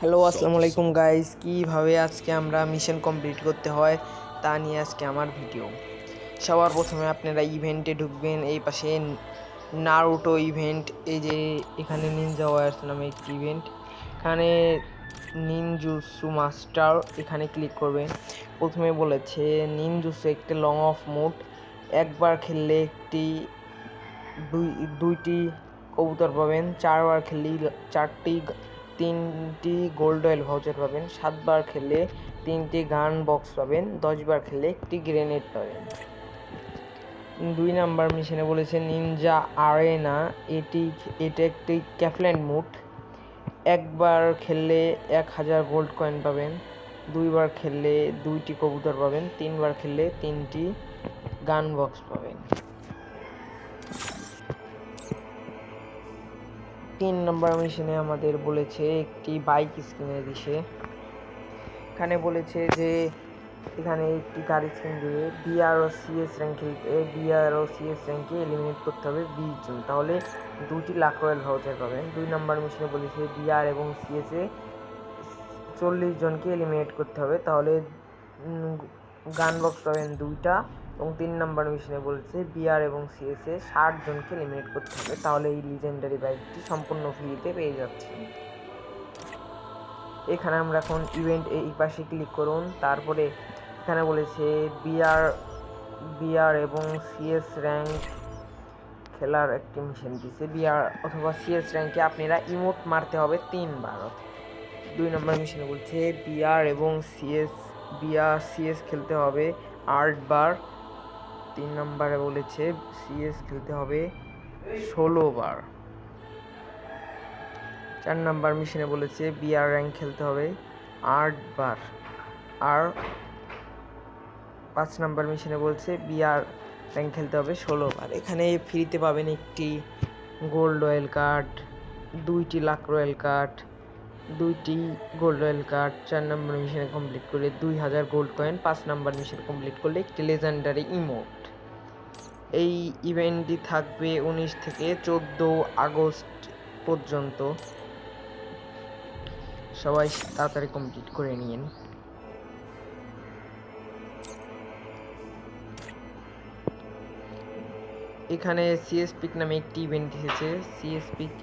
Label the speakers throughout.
Speaker 1: Hello আসসালামু আলাইকুম guys কীভাবে আজকে আমরা মিশন কমপ্লিট করতে হয় তা নিয়ে আজকে আমার ভিডিও সবার প্রথমে আপনারা ইভেন্টে ঢুকবেন এই পাশে নারুটো ইভেন্ট এই যে এখানে নিনজা ওয়ার্স নামে একটি ইভেন্ট এখানে নিনজুসু মাস্টার এখানে ক্লিক করবেন। প্রথমে বলেছে নিনজুসু একটি লং অফ মুড একবার খেললে একটি দুই দুইটি কবুতর পাবেন। চারবার খেললেই চারটি তিনটি গোল্ড অয়েল ভাউচার পাবেন, সাতবার খেললে তিনটি গান বক্স পাবেন, দশবার খেললে একটি গ্রেনেড পাবেন। দুই নাম্বার মিশনে বলেছে নিনজা আরেনা এটি এটা একটি ক্যাফল্যান্ড মুড একবার খেললে এক হাজার গোল্ড কয়েন পাবেন, দুইবার খেললে দুইটি কবুতর পাবেন, তিনবার খেললে তিনটি গান বক্স পাবেন। তিন নম্বর মিশনে আমাদের বলেছে একটি বাইক স্কিনের দিছে। এখানে বলেছে যে এখানে একটি গাড়ি স্কিন দিয়ে বিআর ও সিএস র্যাঙ্ক খেলতে বিআর ও সিএস র্যাঙ্কে এলিমিনেট করতে হবে বিশ জন। তাহলে দুটি লাখ রয়্যাল ভাউচার পাবেন। দুই নম্বর মিশনে বলেছে বিআর এবং সিএস চল্লিশ জনকে এলিমিনেট করতে হবে। তাহলে গান বক্স পাবেন দুইটা। এবং তিন নম্বর মিশনে বলছে বিআর এবং সিএস এ ষাট জনকে এলিমিনেট করতে হবে, তাহলে এই লিজেন্ডারি বাইকটি সম্পূর্ণ ফ্রিতে পেয়ে যাচ্ছে। এখানে আমরা এখন ইভেন্ট এই পাশে ক্লিক করুন, তারপরে এখানে বলেছে বিআর বিআর এবং সিএস র্যাঙ্ক খেলার একটি মিশন দিছে। বিআর অথবা সিএস র্যাঙ্কে আপনারা ইমোট মারতে হবে তিনবার। দুই নম্বর মিশনে বলছে বিআর এবং সিএস বিআর সিএস খেলতে হবে আটবার। তিন নম্বরে বলেছে সিএস খেলতে হবে ষোলো বার। চার নাম্বার মিশনে বলেছে বিআর র্যাঙ্ক খেলতে হবে আটবার আর পাঁচ নাম্বার মিশনে বলছে বিআর র্যাঙ্ক খেলতে হবে ষোলো বার। এখানে ফ্রিতে পাবেন একটি গোল্ড রয়্যাল কার্ড দুইটি লাখ রয়্যাল কার্ড দুইটি গোল্ড রয়্যাল কার্ড চার নম্বর মিশনে কমপ্লিট করলে দুই হাজার গোল্ড কয়েন পাঁচ নাম্বার মিশন কমপ্লিট করলে একটি লেজেন্ডারি ইমোট এই ইভেন্টটি থাকবে উনিশ থেকে চোদ্দ আগস্ট পর্যন্ত। সবাই তাড়াতাড়ি কমপ্লিট করে নিন এখানে সিএস পিক নামে একটি ইভেন্ট এসেছে। সিএস পিক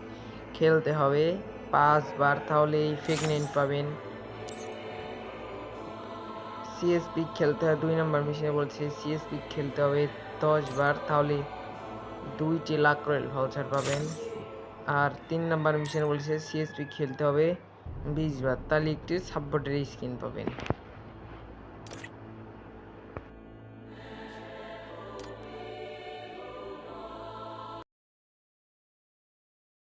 Speaker 1: খেলতে হবে পাঁচবার, তাহলে এই প্রেগনেন্ট পাবেন। সিএস পিক খেলতে হয়, দুই নম্বর মিশনে বলছে সিএস পিক খেলতে হবে দশ বার তাহলে দুইটি লাখ রয়েল ভাউচার পাবেন। আর তিন নাম্বার মিশন বলছে সিএসপি খেলতে হবে, বিশ বার। তাহলে একটি সাপোর্টের স্কিন পাবেন।